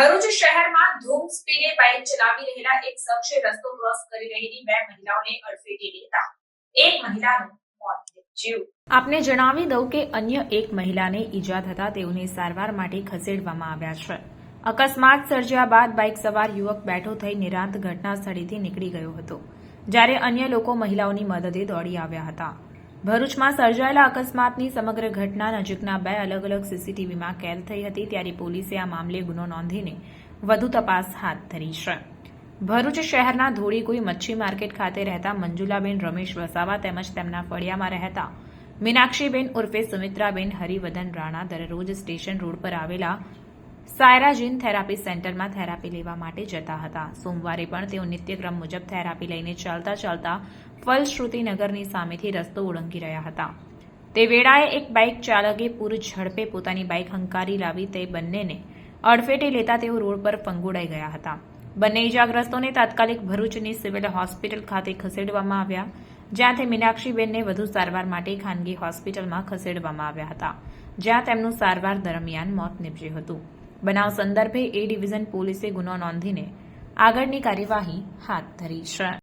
ભરૂચ શહેરમાં ધૂમ સ્પીડે બાઇક ચલાવી રહેલા એક શખ્સે રસ્તો ક્રોસ કરી રહેલી બે મહિલાઓને અડફેટે લેતા એક મહિલાનું મોત નીપજ્યું. આપને જણાવી દઉં કે અન્ય એક મહિલાને ઈજા થતા તેઓને સારવાર માટે ખસેડવામાં આવ્યા છે. અકસ્માત સર્જ્યા બાદ બાઇક સવાર યુવક બેઠો થઈ નિરાંત ઘટના સ્થળેથી નીકળી ગયો હતો, જ્યારે અન્ય લોકો મહિલાઓની મદદે દોડી આવ્યા હતા. ભરૂચમાં સર્જાયેલા અકસ્માતની સમગ્ર ઘટના નજીકના બે અલગ અલગ સીસીટીવીમાં કેદ થઈ હતી ત્યારે પોલીસે આ મામલે ગુનો નોંધીને વધુ તપાસ હાથ ધરી છે. ભરૂચ શહેરના ધોળીકુઈ મચ્છી માર્કેટ ખાતે રહેતા મંજુલાબેન રમેશ વસાવા તેમજ તેમના ફળિયામાં રહેતા મીનાક્ષીબેન ઉર્ફે સુમિત્રાબેન હરિવદન રાણા દરરોજ સ્ટેશન રોડ પર આવેલા સાયરાજીન થેરાપી સેન્ટરમાં થેરાપી લેવા માટે જતા હતા. સોમવારે પણ તેઓ નિત્યક્રમ મુજબ થેરાપી લઈને ચાલતા ચાલતા ફલશ્રુતિનગરની સામેથી રસ્તો ઓળંગી રહ્યા હતા. તે વેળાએ એક બાઇક ચાલકે પૂર ઝડપે પોતાની બાઇક હંકારી લાવી તે બંનેને અડફેટે લેતા તેઓ રોડ પર ફંગોળાઈ ગયા હતા. બંને ઇજાગ્રસ્તોને તાત્કાલિક ભરૂચની સિવિલ હોસ્પિટલ ખાતે ખસેડવામાં આવ્યા જ્યાંથી મીનાક્ષીબેનને વધુ સારવાર માટે ખાનગી હોસ્પિટલમાં ખસેડવામાં આવ્યા હતા, જ્યાં તેમનું સારવાર દરમિયાન મોત નીપજ્યું હતું. બનાવ સંદર્ભે એ ડિવિઝન પોલીસે ગુનો નોંધીને આગળની કાર્યવાહી હાથ ધરી છે.